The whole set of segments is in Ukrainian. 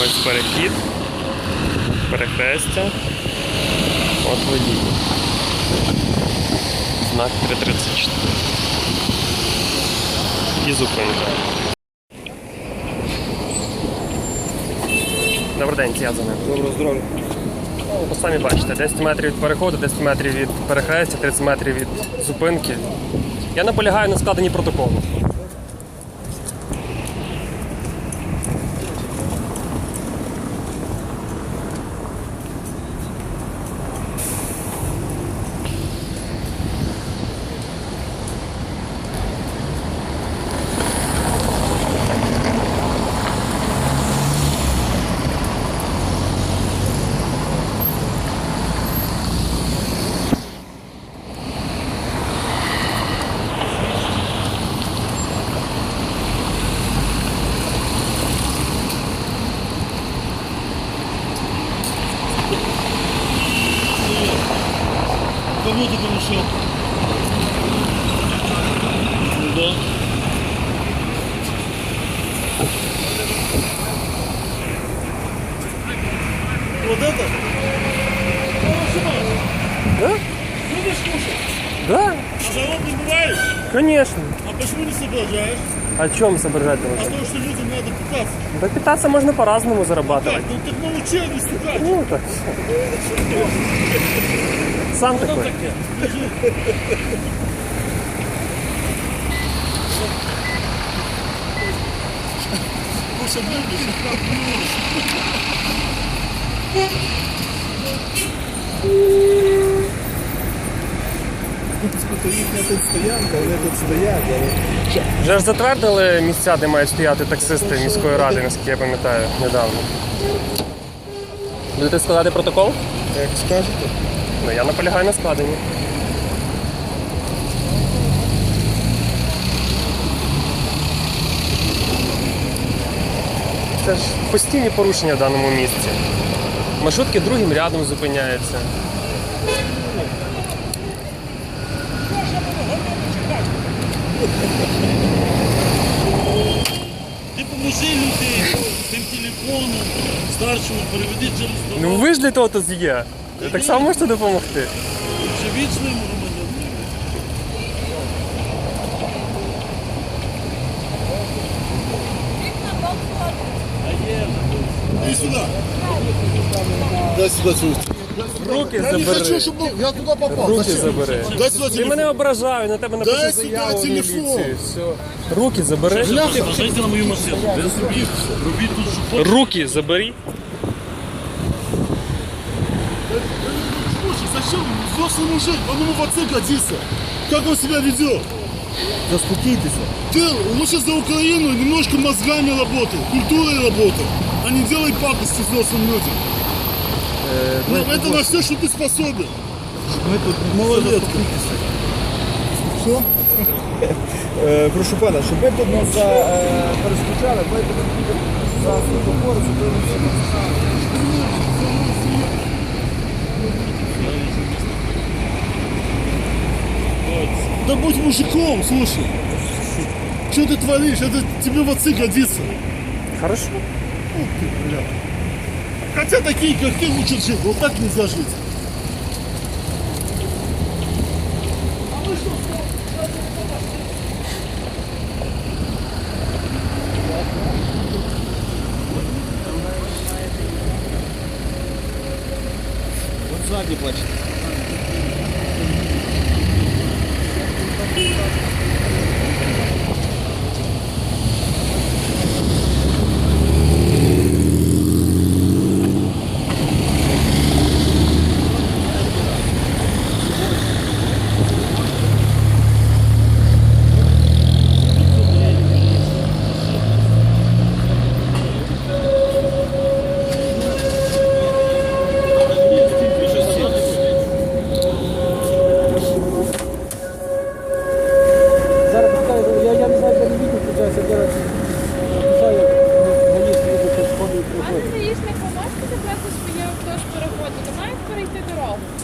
Ось перехід. Перехрестя. От водій. Знак 334. І зупинка. Добрий день, я за ним. Доброго здоров'я. Ви самі бачите, 10 метрів від переходу, 10 метрів від перехрестя, 30 метрів від зупинки. Я наполягаю на складенні протоколу. Кому ты помешал? Да. Вот это? Да? Будешь кушать? Да, А завод не бываешь? конечно. А почему не соображаешь? О чем соображать А нужно? то, что людям надо питаться. Да питаться можно по-разному Так, зарабатывать. ну так научи, а не стукать. Ну, так. Сам такой. Кушать любишь? Їхня тут стоянка, вони тут стоять, але Вже ж затвердили місця, де мають стояти таксисти міської ради, наскільки я пам'ятаю, недавно. Будете складати протокол? як скажете, Ну, я наполягаю на складенні. Це ж постійні порушення в даному місці. Маршрутки другим рядом зупиняються. Ти поможи людей тим телефоном, старшому переведи через Ну ви ж для того тут є. Ви так само можете допомогти. Живіть своїм громадянином. Иди сюда. Дай сюда чувство. Руки Я не забери. хочу, чтобы я туда попал. Руки Зачем? забери. Дай сюда Ти телефон. мене ображаю, на тебе Дай сюди заяву в телефон. міліцію. Все. Руки забери. Сажайте на мою машину. Без робіть, робіть тут, що хочете. Руки забери. Взрослый мужик, он ему в отцы годится. Как он себя ведет? заспокійтеся. Ты лучше за Украину немножко мозгами работай, культурой работай, а не делай пакости взрослым людям. Ну, это на все, что ты способен. Ми тут Малолетка. Что? Е, прошу пана, щоб ви тут нас перешкоджали, ви тут за світлофор зупинилися. Да мужиком, слушай. Что ты творишь? Это тебе в отцы годится. Хорошо. Хотя такие, как ты, учат жить. Вот так нельзя жить. От ззаді бачите.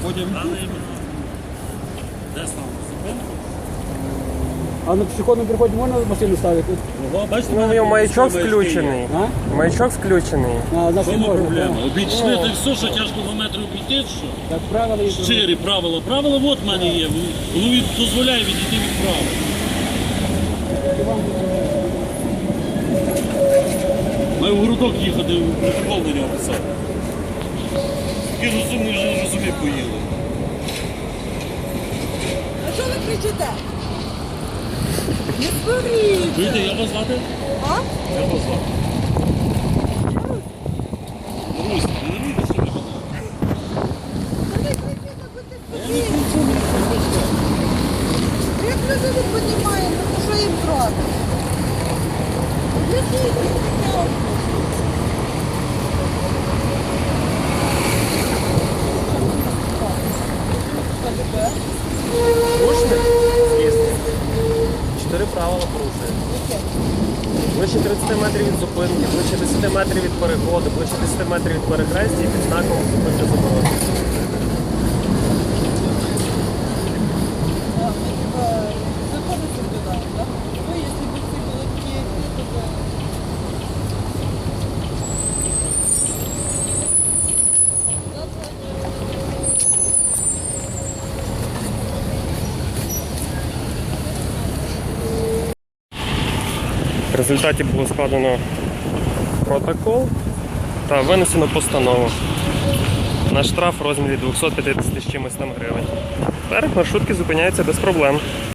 Потім Де стало? Зупинку? А на пішохідному переході можна машину ставити? Ого, бачите, Ну, мене його маячок є. включений. А? Маячок включений. А, В значить чому можна. проблема? так. Обійшли так все, що тяжко два метри обійти, що? Так правила є. Щирі правила. Правила от в мене є. Воно від, дозволяє відійти від правил. Маю в городок їхати, протокол на нього писати. Такі розумні вже вже собі поїли. А що ви кричите? Не! Чуєте, як вас звати? А? Як вас звати? Русь, не вірите, що ви мене? Та не кричіть, аби ти. Як люди не понімають, ну що їм? Які Порушник? Звісно. Чотири правила порушує. Ближче 30 метрів від зупинки, ближче 10 метрів від переходу, ближче 10 метрів від перехрестя і під знаком зупинки то В результаті було складено протокол та винесено постанову на штраф розмірі 250 з чимось там гривень. Тепер маршрутки зупиняються без проблем.